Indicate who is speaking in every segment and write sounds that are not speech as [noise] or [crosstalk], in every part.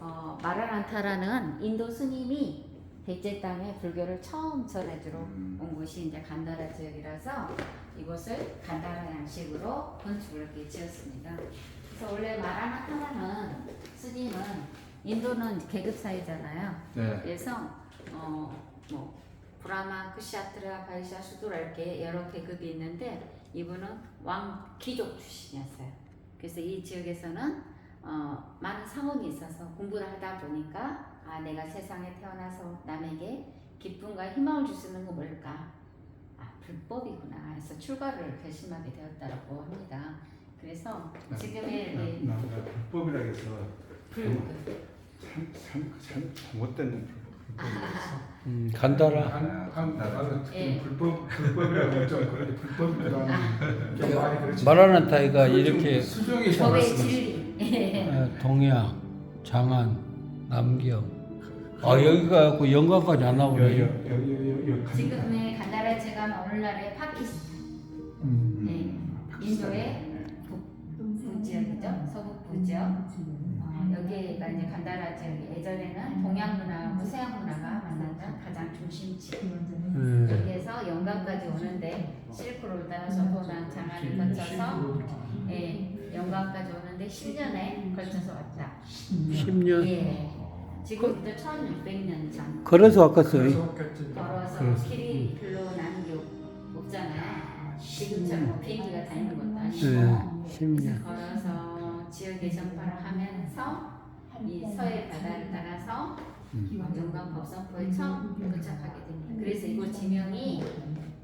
Speaker 1: 어, 마라란타라는 인도 스님이 백제 땅에 불교를 처음 전해주러 온 곳이 이제 간다라 지역이라서 이곳을 간다라 양식으로 건축을 이렇게 지었습니다. 그래서 원래 마라란타라는 스님은 인도는 계급 사회잖아요.
Speaker 2: 네.
Speaker 1: 그래서 어 뭐 브라마, 크샤트라, 바이샤, 수두라 이렇게 여러 계급이 있는데 이분은 왕 귀족 출신이었어요. 그래서 이 지역에서는 어, 많은 상원이 있어서 공부를 하다 보니까 아 내가 세상에 태어나서 남에게 기쁨과 희망을 줄 수 있는 건 뭘까? 아 불법이구나 해서 출가를 결심하게 되었다고 합니다. 그래서 지금의 네,
Speaker 2: 나, 나, 나 불법이라 해서
Speaker 1: 불
Speaker 2: 참, 참, 참 잘못된 불법이었어.
Speaker 3: 음, 간다라.
Speaker 2: 한, 한 나라는
Speaker 1: 예.
Speaker 2: 불법 불법이라고 좀 그런데 불법이라는 [laughs] 좀 많이 그렇지.
Speaker 3: 말하는 타이가 이렇게
Speaker 2: 수정이
Speaker 1: 법의 진리.
Speaker 3: 어, 동양, 장안, 남경. 아 여기가 그 영광까지 안
Speaker 2: 여, 여,
Speaker 3: 나오네.
Speaker 2: 여, 여, 여, 여,
Speaker 1: 지금의 간다라 제가 오늘날의 파키스탄,
Speaker 3: 음.
Speaker 1: 네, 인도의 북부 지역이죠, 서북부 지역. 어, 여기가 이제 간다라 지역이 예전에는 동양 문화하고 서양 문화가 만났던 가장 중심지.
Speaker 3: 음.
Speaker 1: 여기에서 영광까지 오는데 실크로를 따라서 도난 장안을 거쳐서 예, 영광까지 오는데 10년에 걸쳐서 왔다.
Speaker 3: 10년.
Speaker 1: 예. 지금부터 1600년 전.
Speaker 3: 걸어서 왔겠어요.
Speaker 1: 걸어서. 길이 별로 나는 게 없잖아요. 지금처럼 뭐 비행기가 다니는 것도 아니고
Speaker 3: 네, 10년.
Speaker 1: 걸어서 지역의 전파를 하면서 이 서해 바다를 따라서 영광 법성포에 처음 도착하게 됩니다. 그래서 이곳 지명이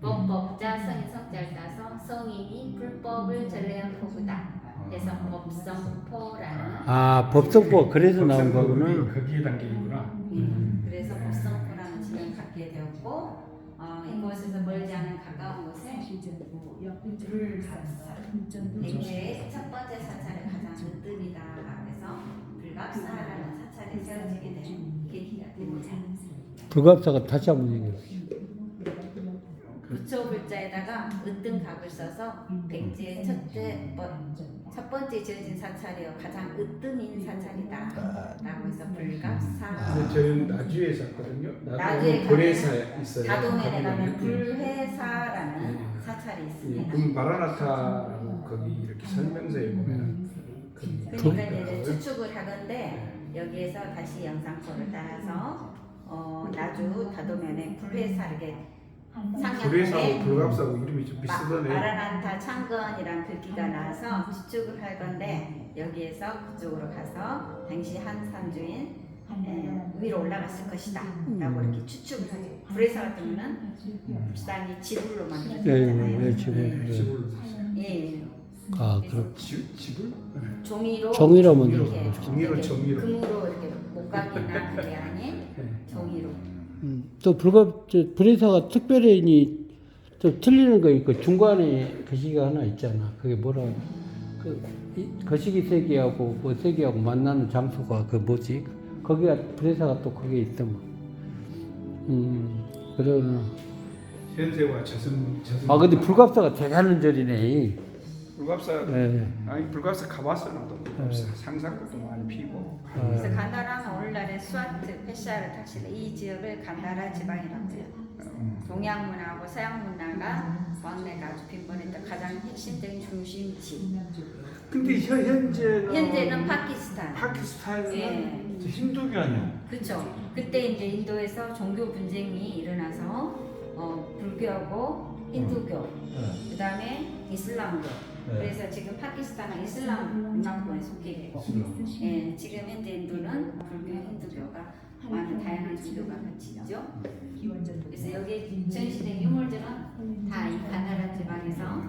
Speaker 1: 법법자 성인 성자를 따서 성인이 불법을 전례한 포구다. 법성포라는
Speaker 3: 아 법성포 그래서 나온 거구나.
Speaker 2: 거기에 담겨있구나.
Speaker 1: 음, 그래서 법성포라는 지명을 갖게 되었고 어, 이곳에서 멀지 않은 가까운 곳에 백제의 첫 번째 사찰이 가장 으뜸이다. 그래서 불갑사라는 사찰이 세워지게 된 계기가 됩니다.
Speaker 3: 불갑사가 다시 한번 얘기해.
Speaker 1: 부처 불자에다가 으뜸 갑을 써서 백제의 첫째 번, 첫 번째 지어진 사찰이요. 가장 으뜸인 사찰이다 라고 해서 불갑사.
Speaker 2: 근데 저희는 나주에 샀거든요.
Speaker 1: 나주에
Speaker 2: 고래사에 있어요.
Speaker 1: 다동에 가면 불회사라는
Speaker 2: 네.
Speaker 1: 사찰이
Speaker 2: 이
Speaker 1: 있습니다.
Speaker 2: 불바라나타라고 거기 이렇게 설명서에 보면
Speaker 1: 그러니까 이제 추측을 하건데 여기에서 다시 영상포를 따라서 어, 나주 다도면에 불회사 이렇게
Speaker 2: 고래사하고
Speaker 1: 상향에
Speaker 2: 불갑사하고 이름이 좀
Speaker 1: 마-
Speaker 2: 비슷하네.
Speaker 1: 마라란타 창건이란 글귀가 나와서 추측을 할 건데 여기에서 그쪽으로 가서 당시 한 산주인 에, 위로 올라갔을 것이다 라고 이렇게 추측을 하죠 불회사 같은 경우는 불상이 지불로
Speaker 3: 예,
Speaker 1: 만들어졌잖아요
Speaker 3: 예, 지불. 예.
Speaker 2: 집을
Speaker 1: 예,
Speaker 3: 아 그럼
Speaker 2: 지, 집을
Speaker 1: 종이로
Speaker 3: 종이로 거죠.
Speaker 2: 종이로, 종이로.
Speaker 1: 금으로 이렇게 목각이나 그게 아닌
Speaker 2: 네.
Speaker 1: 종이로
Speaker 3: 음, 또 불갑 저 불회사가 특별히 좀 틀리는 거 있고 중간에 거시기가 하나 있잖아. 그게 뭐라 그 이- 거시기 세계하고 뭐 세계하고 만나는 장소가 그 뭐지? 거기가 불회사가 또 거기에 있더만. 음 그러나
Speaker 2: 현세와 저승 저승.
Speaker 3: 아 근데 불갑사가 대단한 절이네.
Speaker 2: 불갑사
Speaker 3: 예.
Speaker 2: 아니 불갑사 가봤어 나도 불갑사 상상도 피고.
Speaker 1: 그래서 간다라는 오늘날의 수아트, 페샤르, 탁실 이 지역을 간다라 지방이라고 해요.
Speaker 2: 음.
Speaker 1: 동양 문화하고 서양 문화가 왕래가 아주 빈번했던 가장 핵심적인 중심지.
Speaker 2: 근데 현 현재는
Speaker 1: 현재는 파키스탄.
Speaker 2: 파키스탄은
Speaker 1: 예.
Speaker 2: 힌두교 아니야?
Speaker 1: 그렇죠. 그때 이제 인도에서 종교 분쟁이 일어나서 어, 불교하고 힌두교, 그 다음에 이슬람교. 그래서 지금 파키스탄은 이슬람 문화권에 속해 있고, 예, 지금 현재 인도는 불교, 힌두교가 많은 다양한 종교가 같이 있죠. 그래서 여기 전시된 유물들은 다 이 가나라 지방에서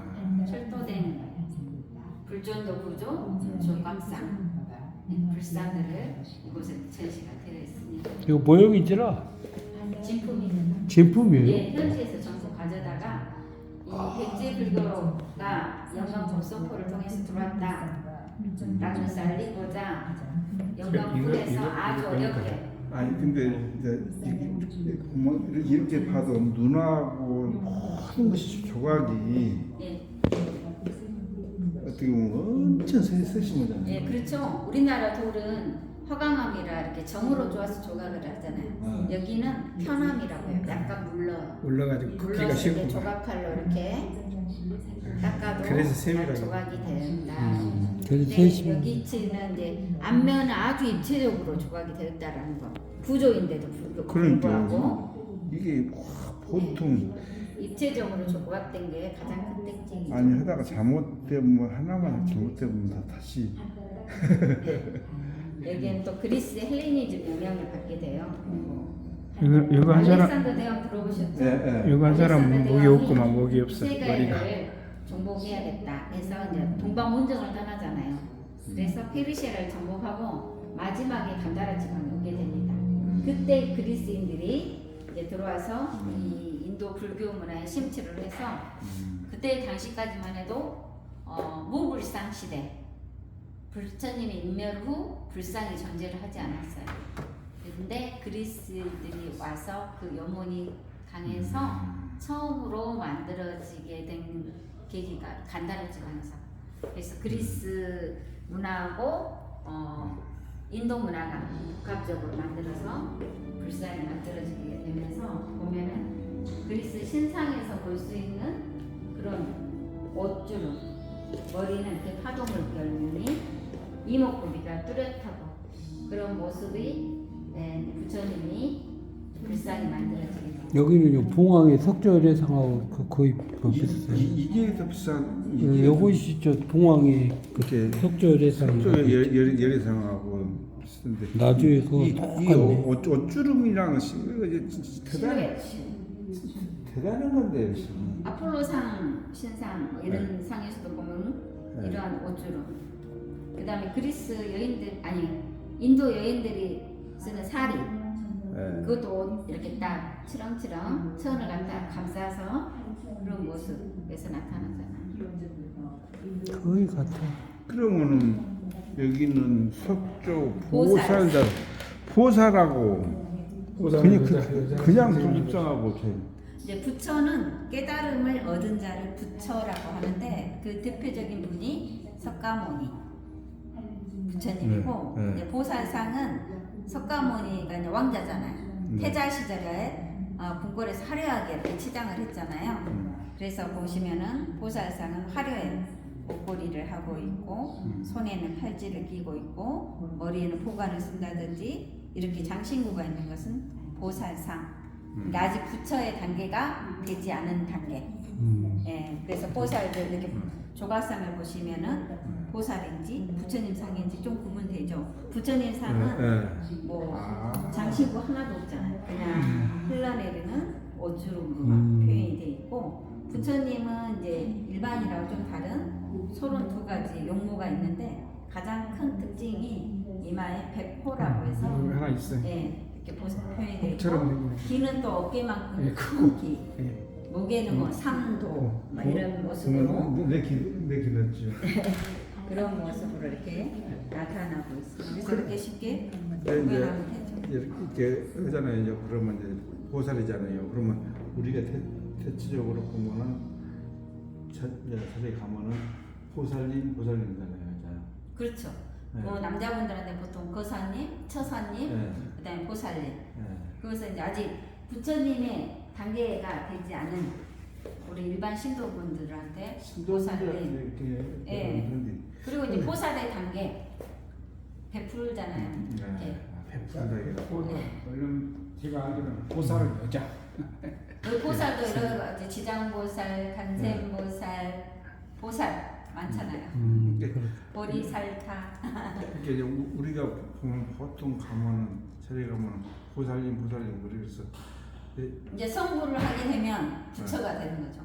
Speaker 1: 철도된 불전도 구조, 조각상, 예, 불사들을 이곳에 전시가 되어 있습니다.
Speaker 3: 이거 모형이더라.
Speaker 1: 진품입니다.
Speaker 3: 진품이에요.
Speaker 1: 예, 현지에서 전부 가져다가 이 백제 불교가 영광 법성포를 통해서 들어왔다라는 것을 알리고자 영광풀에서 아주 어렵게.
Speaker 4: 아니 근데 이제 이게 뭐 이렇게 봐도 눈하고 모든 것이 조각이
Speaker 1: 예,
Speaker 4: 어떻게 보면 엄청 세- 세심하잖아요.
Speaker 1: 예, 그렇죠. 우리나라 돌은 허강함이라 이렇게 정으로 좋아서 조각을 하잖아요.
Speaker 4: 어.
Speaker 1: 여기는 편함이라고 해요. 약간 물러
Speaker 2: 올라가지고 굽기가
Speaker 1: 물러서 이렇게
Speaker 2: 쉽고
Speaker 1: 조각칼로 이렇게 닦아도
Speaker 2: 그래서 세밀하게.
Speaker 1: 잘 조각이 된다.
Speaker 3: 음, 그래서
Speaker 1: 근데
Speaker 3: 세심
Speaker 1: 여기 입체는 이제 앞면은 아주 입체적으로 조각이 되었다라는 거. 구조인데도 불구- 불구하고
Speaker 4: 이게 와, 보통
Speaker 1: 입체적으로 조각된 게 가장 큰 특징이죠.
Speaker 4: 아니 하다가 잘못되면 뭐 하나만 잘못되면 다 다시 [laughs]
Speaker 1: 여기는 또 그리스 헬레니즘 영향을 받게 돼요.
Speaker 2: 이거 이거 한 사람
Speaker 1: 알렉산더 대왕 들어보셨죠?
Speaker 4: 예, 예.
Speaker 2: 이거 한 사람 목이 없구만 목이 없어 머리가
Speaker 1: 세계를 정복해야겠다 해서 이제 동방온정을 떠나잖아요. 그래서 페르시아를 정복하고 마지막에 간다라 지방에 오게 됩니다. 그때 그리스인들이 이제 들어와서 이 인도 불교 문화에 심취를 해서 그때 당시까지만 해도 어, 무불상 시대 부처님의 인멸 후 불상이 존재를 하지 않았어요. 근데 그리스들이 와서 그 영혼이 강해서 처음으로 만들어지게 된 계기가 간다라 지방에서 그래서 그리스 문화하고 어, 인도 문화가 복합적으로 만들어서 불상이 만들어지게 되면서 보면은 그리스 신상에서 볼 수 있는 그런 옷주름 머리는 이렇게 파동을 열면이 이목구비가 뚜렷하고 그런 모습이 네, 부처님이 불상이 만들어지게 됩니다.
Speaker 3: 여기는 요 봉황의 석조례상하고 그 거의 뭐
Speaker 4: 이,
Speaker 3: 비슷해요.
Speaker 4: 이, 이게 더 비싼
Speaker 3: 그
Speaker 4: 이게
Speaker 3: 요것이 저 봉황의
Speaker 4: 그렇게
Speaker 3: 석조례상
Speaker 4: 쪽에 열 열이상하고 비슷한데
Speaker 3: 나중에 그거 똑같네.
Speaker 4: 옷, 옷, 옷주름이랑 시- 이거 진짜 대단
Speaker 1: 실루엣.
Speaker 4: 대단한 건데.
Speaker 1: 아폴로상 신상 이런 상에서도 보면
Speaker 4: 네.
Speaker 1: 이러한 옷주름 그 다음에 그리스 여인들 아니 인도 여인들이 쓰는 사리
Speaker 4: 예.
Speaker 1: 그것도 옷 이렇게 딱 치렁치렁 천을 갖다 감싸서 그런 모습에서 나타나잖아요.
Speaker 3: 거의 같아.
Speaker 4: 그러면은 여기는 석조
Speaker 1: 보살.
Speaker 4: 보살자 보살하고 그냥 그, 그냥 불입장하고 저
Speaker 1: 이제 부처는 깨달음을 얻은 자를 부처라고 하는데 그 대표적인 분이 석가모니 부처님이고
Speaker 4: 네, 네.
Speaker 1: 이제 보살상은 석가모니가 이제 왕자잖아요.
Speaker 4: 네.
Speaker 1: 태자 시절에 어, 궁궐에서 화려하게 이렇게 치장을 했잖아요.
Speaker 4: 음.
Speaker 1: 그래서 보시면은 보살상은 화려해 목걸이를 하고 있고
Speaker 4: 음.
Speaker 1: 손에는 팔찌를 끼고 있고 머리에는 보관을 쓴다든지 이렇게 장신구가 있는 것은 보살상.
Speaker 4: 음.
Speaker 1: 그러니까 아직 부처의 단계가 되지 않은 단계.
Speaker 3: 음.
Speaker 1: 예, 그래서 보살들 이렇게 조각상을 보시면은 보살인지 부처님 상인지 좀 구분되죠. 부처님 상은
Speaker 4: 예.
Speaker 1: 뭐
Speaker 4: 아.
Speaker 1: 장신구 하나도 없잖아요. 그냥 흘러내리는 옷주름으로만
Speaker 3: 음.
Speaker 1: 표현이 돼 있고 부처님은 이제 일반이라고 좀 다른 서른 두 가지 용모가 있는데 가장 큰 특징이 이마에 백호라고 해서
Speaker 2: 하나 있어
Speaker 1: 예, 이렇게 보- 표현이
Speaker 2: 생기네.
Speaker 1: 귀는 또 어깨만큼
Speaker 2: 예,
Speaker 1: 큰 귀,
Speaker 2: 예.
Speaker 1: 목에는 뭐 삼도 막 이런 모습으로
Speaker 4: 그러면 내길 내 길렀죠.
Speaker 1: 그런 모습으로 이렇게 나타나고 있습니다. 그래서 이렇게 쉽게
Speaker 4: 네,
Speaker 1: 구별하면 되죠.
Speaker 4: 이렇게 하잖아요. 그러면 이제 보살이잖아요. 그러면 우리가 대, 대체적으로 보면은 저기 가면은 보살님 보살님이잖아요. 자.
Speaker 1: 그렇죠.
Speaker 4: 네.
Speaker 1: 뭐 남자분들한테 보통 거사님, 처사님,
Speaker 4: 네.
Speaker 1: 그다음에 보살님.
Speaker 4: 예.
Speaker 1: 그것은 이제 아직 부처님의 단계가 되지 않은 우리 일반 신도분들한테
Speaker 4: 이렇게
Speaker 1: 예. 그리고 이제 보살의 단계 베풀잖아요. 이렇게.
Speaker 4: 네. 베푼다 이게.
Speaker 2: 얼른 제가 알기로는 보살을 여자
Speaker 1: 그 보살도 여러 가지 지장보살, 간센보살, 보살 많잖아요.
Speaker 3: 음.
Speaker 4: 이게
Speaker 1: 보리살타.
Speaker 4: 이게 우- 우리가 보면 보통 가면은 저리 가면 보살님 보살님 그래서
Speaker 1: 이제 성불을 하게 되면 부처가 되는 거죠.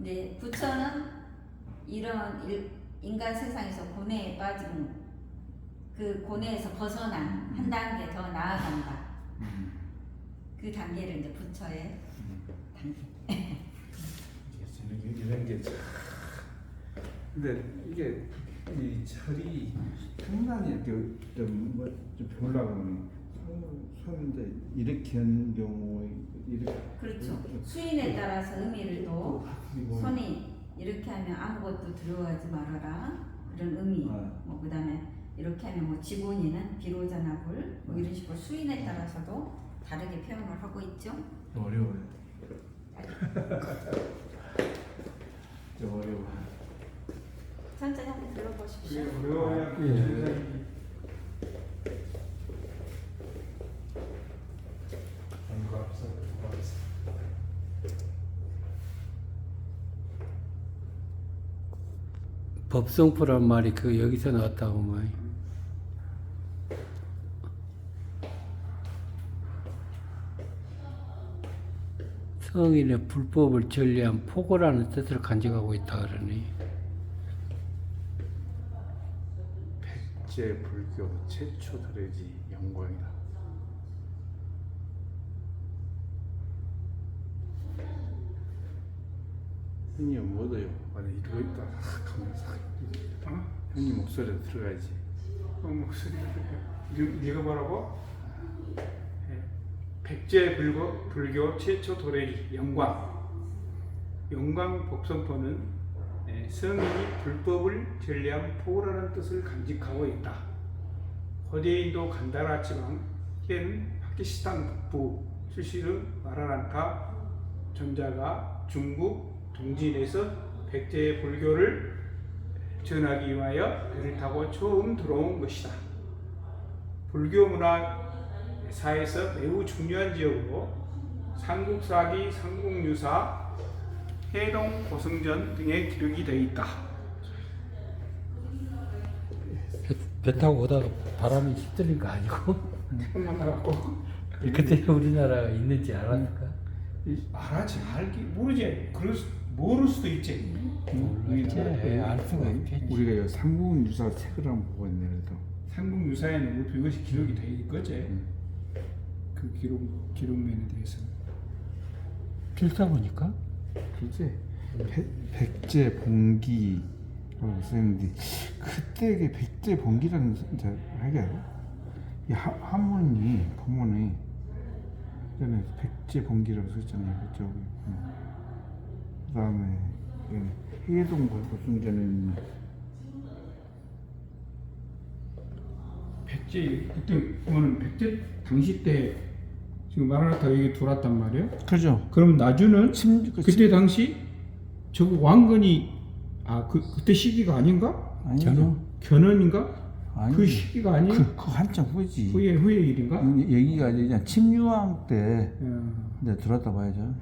Speaker 1: 이제 부처는 이런 일- 인간 세상에서 고뇌에 빠진 그 고뇌에서 벗어난 한 단계 더 나아간다.
Speaker 4: 음.
Speaker 1: 그 단계를 이제 부처의 단계.
Speaker 4: 이런 게 참. 근데 이게 이 철이 상당히 이렇게 좀 뭐좀 보려고 이제 이렇게 하는 경우 이렇게
Speaker 1: 그렇죠. 수인에 따라서 의미를 또 손이 이렇게 하면 아무것도 들어가지 말아라 그런 의미.
Speaker 4: 네.
Speaker 1: 뭐 그다음에 이렇게 하면 뭐 지본이는 비로자나 불, 뭐 이런 식으로 수인에 따라서도 다르게 표현을 하고 있죠.
Speaker 4: 어려워요. 좀 어려워.
Speaker 1: 천천히 한번 들어보십시오.
Speaker 2: 어려워야 그
Speaker 4: 예.
Speaker 2: 세상이 뭔가 없어. 뭐가 없어.
Speaker 3: 법성포란 말이 그 여기서 나왔다고 말. 성인의 불법을 전리한 포고라는 뜻을 간직하고 있다 그러니
Speaker 4: 백제 불교 최초 드레지 영광이다. 형님 뭐더요? 만약 이러고 있다 가면서
Speaker 2: 어?
Speaker 4: 형님 목소리가 들어가야지.
Speaker 2: 어, 목소리가 들려. 네- 네가 뭐라고? 예. 백제 불교, 불교 최초 도래지 영광. 영광 법성포는 예, 성인이 불법을 전리한 포라는 뜻을 간직하고 있다. 고대인도 간다라 지방, 현 파키스탄 북부 출신의 마라란카 전자가 중국 동진에서 백제 불교를 전하기 위하여 배를 타고 처음 들어온 것이다. 불교 문화사에서 매우 중요한 지역으로 삼국사기, 삼국유사, 해동 고성전 등의 기록이 되어 있다.
Speaker 3: 배, 배 타고 오다가 바람이 휩들린 거 아니고
Speaker 2: 만나갖고
Speaker 3: 그때 우리나라가 있는지 알았을까?
Speaker 2: 알아지 알기 모르지 수, 모를 수도 있지.
Speaker 3: 모르겠지. 예, 알 수가 있겠지.
Speaker 4: 우리가 이 삼국 유사 책을 한번 보고 있네 그래도.
Speaker 2: 삼국 유사에는 그것이 기록이 되어 있거지. 그 기록 기록면에 대해서.
Speaker 3: 필사 보니까
Speaker 4: 그지? 백, 백제 봉기 라고 쓰였는데 그때 그 백제 봉기라는 이제 하게 이 하- 한문이 본문에 전에 백제 봉기라고 썼잖아요 그쪽에. 응. 그 다음에 여기 해동 고승전에 있는
Speaker 2: 백제 그때 보면 백제 당시 때 지금 마라나타 여기 들어왔단 말이에요.
Speaker 4: 그죠?
Speaker 2: 그럼 나주는
Speaker 4: 침 그,
Speaker 2: 그때 당시 저거 왕건이 아 그 그때 시기가 아닌가?
Speaker 4: 아니죠.
Speaker 2: 견훤인가?
Speaker 4: 아니지.
Speaker 2: 그 시기가 아니
Speaker 4: 그, 그 한참 후지.
Speaker 2: 후에 후에 일인가?
Speaker 4: 음, 여기가 이제 그냥 침유왕 때
Speaker 2: 어,
Speaker 4: 이제 들어왔다 봐야죠.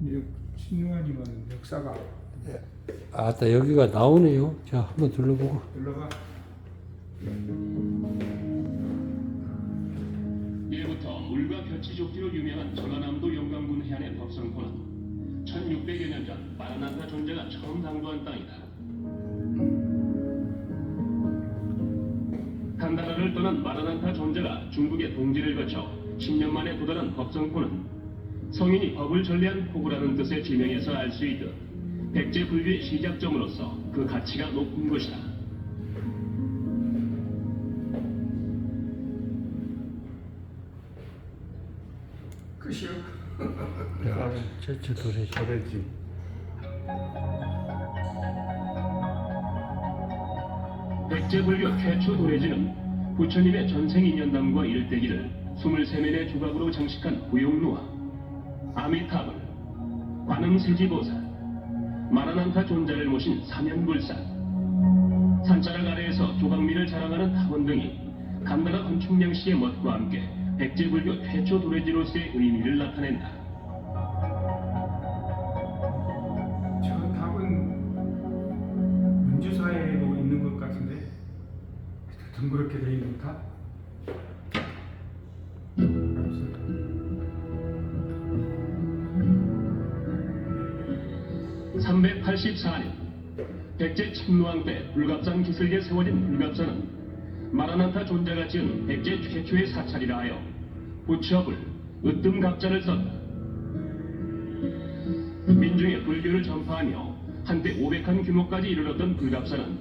Speaker 2: 이제 신유하지만 역사가
Speaker 3: 아따 여기가 나오네요. 자 한번 둘러보고
Speaker 2: 올라가.
Speaker 5: 예부터 물과 볕이 좋기로 유명한 전라남도 영광군 해안의 법성포는 1600여 년 전 마라나타 존재가 처음 당도한 땅이다. 간다라를 떠난 마라나타 존재가 중국의 동지를 거쳐 10년 만에 도달한 법성포는 성인이 법을 전례한 포구라는 뜻의 지명에서 알 수 있듯 백제 불교의 시작점으로서 그 가치가 높은 것이다.
Speaker 2: 끝이요.
Speaker 3: 저저 도래
Speaker 4: 저래지.
Speaker 5: 백제 불교 최초 도래지는 부처님의 전생 인연담과 일대기를 23면의 조각으로 장식한 구용루와 아미타불, 관음세지보살, 마라난타 존자를 모신 사면불사, 산자락 아래에서 조각미를 자랑하는 타원 등이 감나라 건축량시의 멋과 함께 백제불교 최초 도래지로서의 의미를 나타낸다. 384년 백제 침노왕 때 불갑산 기슭에 세워진 불갑산은 마라난타 존자가 지은 백제 최초의 사찰이라 하여 부처불, 으뜸갑자를 썼다. 민중의 불교를 전파하며 한때 500한 규모까지 이르렀던 불갑산은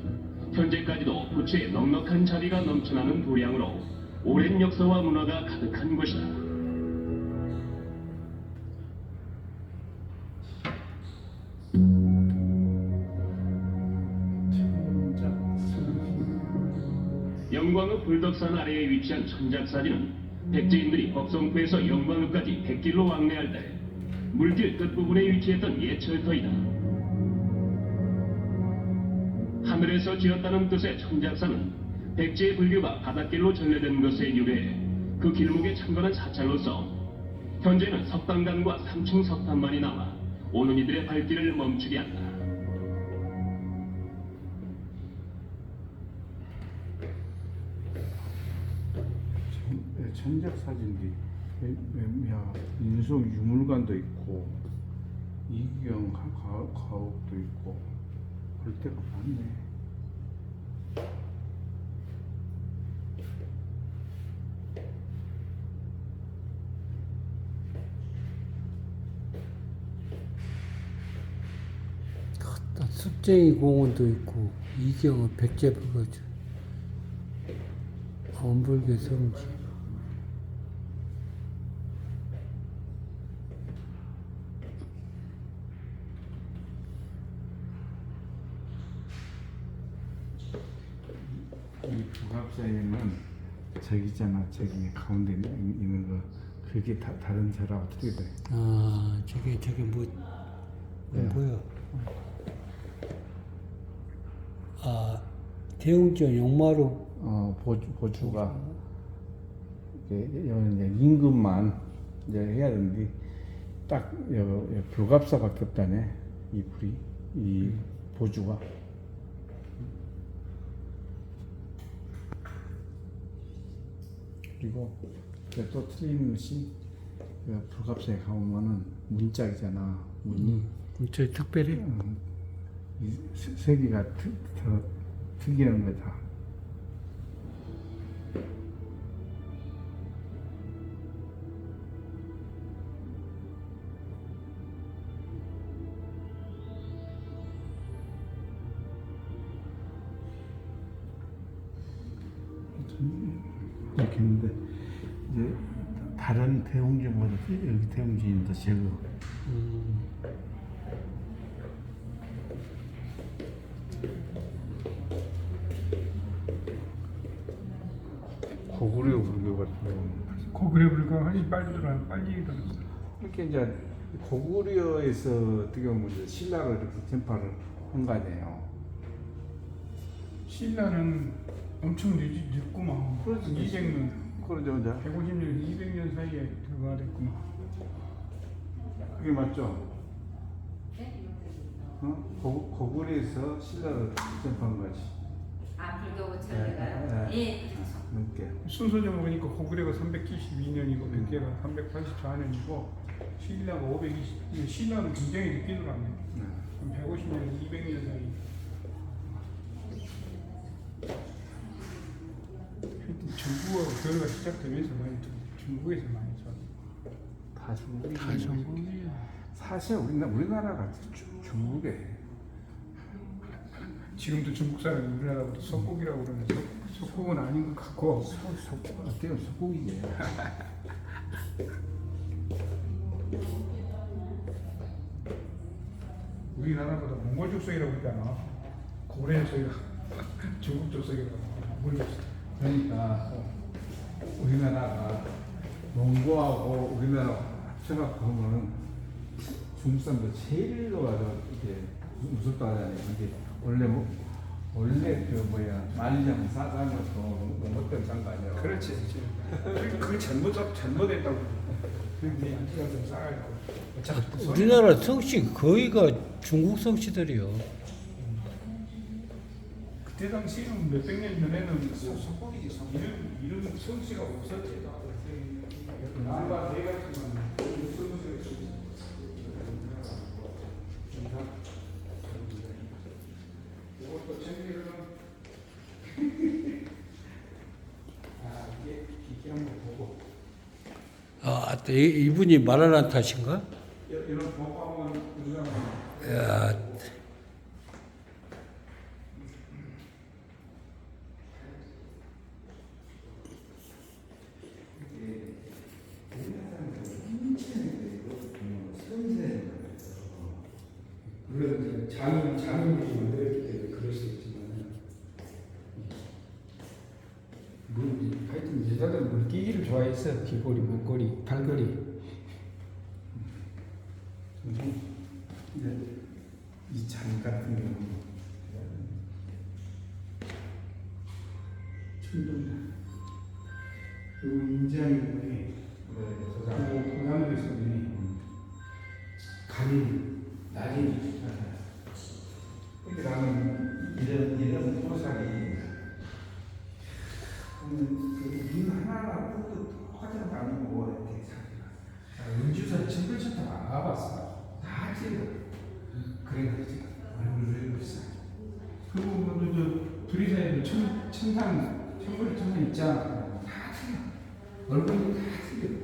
Speaker 5: 현재까지도 부처의 넉넉한 자비가 넘쳐나는 도량으로 오랜 역사와 문화가 가득한 곳이다. 불덕산 아래에 위치한 천작사지는 백제인들이 법성포에서 영광읍까지 백길로 왕래할 때 물길 끝부분에 위치했던 예철터이다. 하늘에서 지었다는 뜻의 천작사는 백제의 불교가 바닷길로 전래된 것에 유래해 그 길목에 창건한 사찰로서 현재는 석단간과 삼층 석탄만이 남아 오는 이들의 발길을 멈추게 한다.
Speaker 4: 천- 천작 사진들이 야 인성 유물관도 있고 이경 가옥도 있고 볼 데가 많네.
Speaker 3: 또 습쟁이 공원도 있고 이경은 백제불거죠. 엄불교 성지.
Speaker 4: 저기 있잖아. 저기 가운데 있- 있는 거. 그게 다, 다른 절하 어떻게 돼?
Speaker 3: 아 저게 저게 뭐
Speaker 4: 네.
Speaker 3: 뭐야? 아 대웅전 용마루.
Speaker 4: 어 보주 보주가 이제 이제 임금만 이제 해야 되는데 딱 여, 여 불갑사밖에 없다네. 이 불이 이 보주가 그리고 또 틀린 것이 그 불갑사에 가보면은 문짝이잖아 문이
Speaker 3: 저 특별히
Speaker 4: 음, 이 세- 세계가 특, 더 특이한 거다. 대웅전보다 여기 대웅전이 더 적어. 고구려 불교 같은 경우는
Speaker 2: 고그래 불가 훨씬 빨리 들어 빨리 들어.
Speaker 4: 이렇게 이제 고구려에서 어떻게 보면 이제 신라로 이렇게 전파를 한 거 아니에요.
Speaker 2: 신라는 엄청 늦, 늦구만.
Speaker 4: 그렇지.
Speaker 2: 200년,
Speaker 4: 그러죠, 이제
Speaker 2: 150년, 200년 사이에 들어가 됐구만.
Speaker 4: 그게 맞죠? 어? 고, 고구려에서 신라로 전파한 거지.
Speaker 1: 아 불교
Speaker 4: 네,
Speaker 1: 전례가요?
Speaker 4: 네.
Speaker 1: 예.
Speaker 4: 넘게.
Speaker 2: 순서적으로 보니까 고구려가 372년이고
Speaker 4: 음.
Speaker 2: 백제가 384년이고 신라가 520. 신라는 굉장히 늦게 들어왔네.
Speaker 4: 네.
Speaker 2: 150년, 200년 사이. 하여튼 중국 교류가 시작되면서 많이 좀 중국에서 많이
Speaker 4: 좀다 중국이.
Speaker 3: 다 중국이야.
Speaker 4: 사실 우리나 우리나라가 주, 중국에
Speaker 2: 지금도 중국 사람이 우리나라보다 석국이라고 그러는데 석- 석국은 아닌 것 같고
Speaker 4: 소, 소, 어때요? 소국이게. [laughs]
Speaker 2: 우리나라보다 몽골 족속이라고 있잖아. 고래 족속이라 중국 족속이라고 몽골 족속.
Speaker 4: 그러니까 우리나라가 몽고하고 우리나라 합쳐갖고 보면은 중국 사람들 제일로 가서 이렇게 무섭다 하잖아요. 이게 원래 뭐 원래 그 뭐야 것도 몽고 때문에 산거 아니야.
Speaker 2: 그렇지. 그렇지. 그게 잘못 잡 잘못했다고. 근데 안티가 좀 싸가지고.
Speaker 3: 우리나라 성씨 거의가 중국 성씨들이요.
Speaker 2: 그때 당시는 몇백 년 전에는. 이름 이름 성씨가 없었지. 나가 네 챙기려면 아
Speaker 3: 아, 이분이 말하는 탓인가?
Speaker 2: 이- 이런 한번 우리가
Speaker 3: 야,
Speaker 2: 물론 이제 장인 장인들이 만들었기 때문에 그럴 수 있지만
Speaker 4: 여자들 물기기를 좋아해서 귀걸이, 팔걸이. 이잔 같은 경우는 천둥 그리고 인장이군이 그리고 고향도에서는 간이 날이 그러니까 나는
Speaker 6: 이런 이런 포살이
Speaker 4: 그눈 하나하나 뜯고 화장 아니고 되게 잘 은주선 층글층터 안 가봤어 다 찍어 그래가지고 얼굴을 비싸 그리고 뭐저 둘이 사이에 천, 천상 천벌 천상 있잖아 다 틀려 얼굴이 다 틀려